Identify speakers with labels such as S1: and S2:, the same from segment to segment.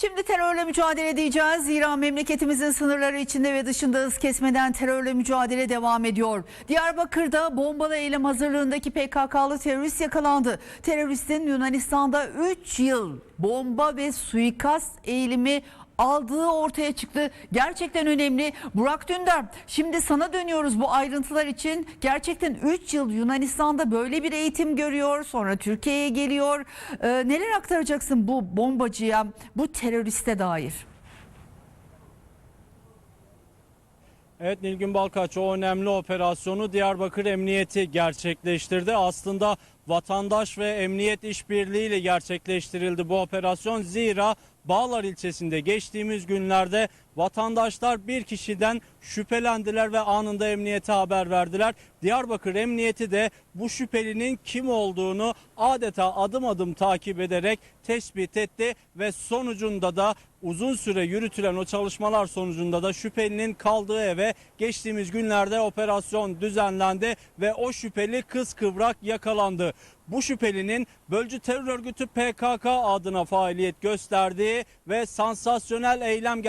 S1: Şimdi terörle mücadele edeceğiz. Zira memleketimizin sınırları içinde ve dışında hız kesmeden terörle mücadele devam ediyor. Diyarbakır'da bombalı eylem hazırlığındaki PKK'lı terörist yakalandı. Teröristin Yunanistan'da 3 yıl bomba ve suikast eğilimi aldığı ortaya çıktı. Gerçekten önemli. Burak Dündar şimdi sana dönüyoruz bu ayrıntılar için. Gerçekten 3 yıl Yunanistan'da böyle bir eğitim görüyor. Sonra Türkiye'ye geliyor. Ee, neler aktaracaksın bu bombacıya, bu teröriste dair?
S2: Evet Nilgün Balkaç o önemli operasyonu Diyarbakır Emniyeti gerçekleştirdi. Aslında vatandaş ve emniyet işbirliğiyle gerçekleştirildi bu operasyon. Zira Bağlar ilçesinde geçtiğimiz günlerde vatandaşlar bir kişiden şüphelendiler ve anında emniyete haber verdiler. Diyarbakır Emniyeti de bu şüphelinin kim olduğunu adeta adım adım takip ederek tespit etti ve sonucunda da uzun süre yürütülen o çalışmalar sonucunda da şüphelinin kaldığı eve geçtiğimiz günlerde operasyon düzenlendi ve o şüpheli kız kıvrak yakalandı. Bu şüphelinin bölücü terör örgütü PKK adına faaliyet gösterdiği ve sansasyonel eylem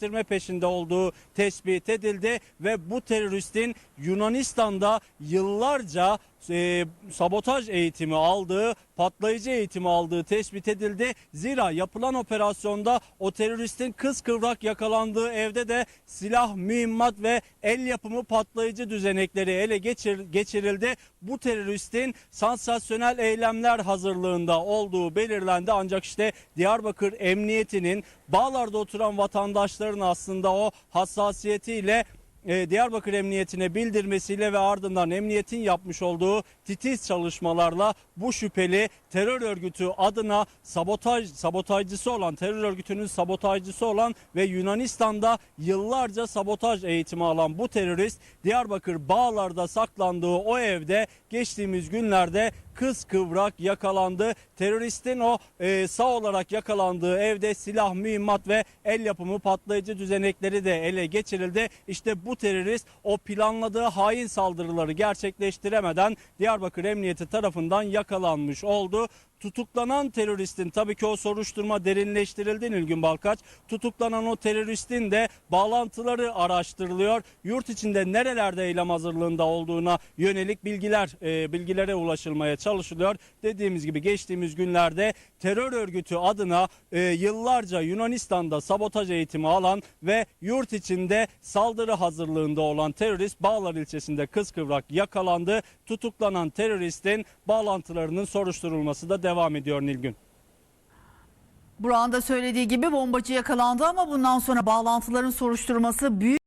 S2: gerçekleştirme peşinde olduğu tespit edildi ve bu teröristin Yunanistan'da yıllarca e, sabotaj eğitimi aldığı, patlayıcı eğitimi aldığı tespit edildi. Zira yapılan operasyonda o teröristin kız kıvrak yakalandığı evde de silah, mühimmat ve el yapımı patlayıcı düzenekleri ele geçir, geçirildi. Bu teröristin sansasyonel eylemler hazırlığında olduğu belirlendi. Ancak işte Diyarbakır Emniyeti'nin bağlarda oturan vatandaşların aslında o hassasiyetiyle e, Diyarbakır Emniyetine bildirmesiyle ve ardından emniyetin yapmış olduğu titiz çalışmalarla bu şüpheli terör örgütü adına sabotaj sabotajcısı olan terör örgütünün sabotajcısı olan ve Yunanistan'da yıllarca sabotaj eğitimi alan bu terörist Diyarbakır Bağlar'da saklandığı o evde geçtiğimiz günlerde kız kıvrak yakalandı. Teröristin o e, sağ olarak yakalandığı evde silah, mühimmat ve el yapımı patlayıcı düzenekleri de ele geçirildi. İşte bu terörist o planladığı hain saldırıları gerçekleştiremeden Diyarbakır Emniyeti tarafından yakalanmış oldu. Tutuklanan teröristin tabii ki o soruşturma derinleştirildi Nilgün Balkaç. Tutuklanan o teröristin de bağlantıları araştırılıyor. Yurt içinde nerelerde eylem hazırlığında olduğuna yönelik bilgiler e, bilgilere ulaşılmaya çalışılıyor. Dediğimiz gibi geçtiğimiz günlerde terör örgütü adına e, yıllarca Yunanistan'da sabotaj eğitimi alan ve yurt içinde saldırı hazırlığında olan terörist Bağlar ilçesinde kıskıvrak yakalandı. Tutuklanan teröristin bağlantılarının soruşturulması da devam ediyor Nilgün.
S1: Burak'ın da söylediği gibi bombacı yakalandı ama bundan sonra bağlantıların soruşturması büyük